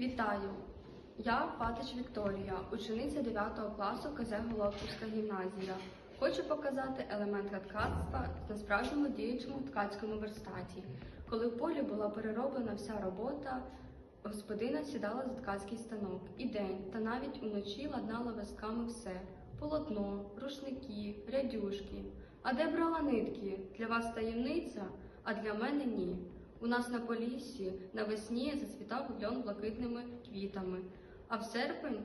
Вітаю! Я Патич Вікторія, учениця 9 класу КЗ Головківська гімназія. Хочу показати елемент ткацтва на справжньому діючому ткацькому верстаті. Коли в полі була перероблена вся робота, господина сідала за ткацький станок і день, та навіть уночі ладнала верстками все: полотно, рушники, рядюшки. А де брала нитки? Для вас таємниця, а для мене ні. У нас на Поліссі навесні зацвітав льон блакитними квітами, а в серпень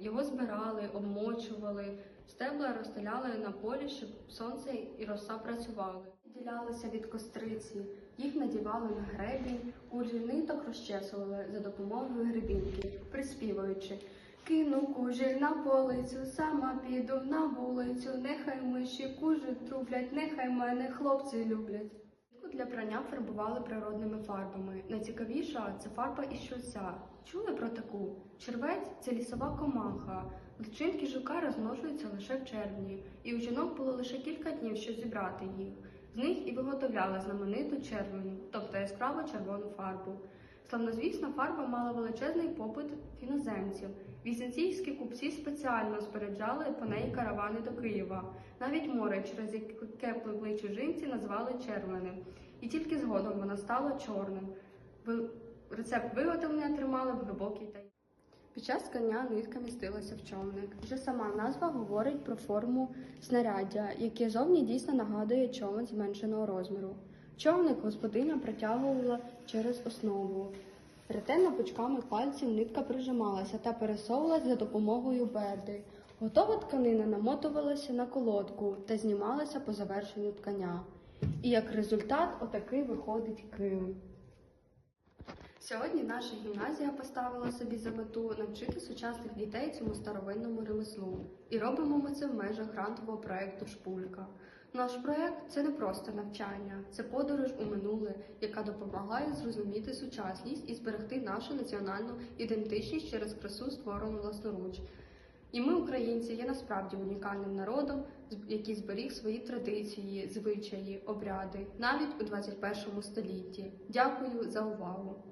його збирали, обмочували, стебла розстеляли на полі, щоб сонце і роса працювали. Відділялися від костриці, їх надівали на гребінь, кужі ниток розчесували за допомогою гребінки, приспівуючи. Кину кужель на полицю, сама піду на вулицю, нехай миші кужі трублять, нехай мене хлопці люблять. Для прання фарбували природними фарбами. Найцікавіша це фарба із щольця. Чули про таку? Червець це лісова комаха. Личинки жука розмножуються лише в червні, і у жінок було лише кілька днів, щоб зібрати їх. З них і виготовляли знамениту червону, тобто яскраво червону фарбу. Славнозвісна фарба мала величезний попит іноземців. Візантійські купці спеціально споряджали по неї каравани до Києва. Навіть море, через яке пливли чужинці, назвали червоним. І тільки згодом вона стала чорним. Рецепт виготовлення тримали в глибокій таї. Під час ткання нитка містилася в човник. Вже сама назва говорить про форму знаряддя, яке зовні дійсно нагадує човен зменшеного розміру. Човник господиня протягувала через основу. Ретельно пучками пальців нитка прижималася та пересовувалася за допомогою берди. Готова тканина намотувалася на колодку та знімалася по завершенню ткання. І як результат, отакий виходить килим. Сьогодні наша гімназія поставила собі за мету навчити сучасних дітей цьому старовинному ремеслу. І робимо ми це в межах грантового проекту Шпулька. Наш проект це не просто навчання, це подорож у минуле, яка допомагає зрозуміти сучасність і зберегти нашу національну ідентичність через красу, створену власноруч. І ми, українці, є насправді унікальним народом, який зберіг свої традиції, звичаї, обряди навіть у 21 столітті. Дякую за увагу!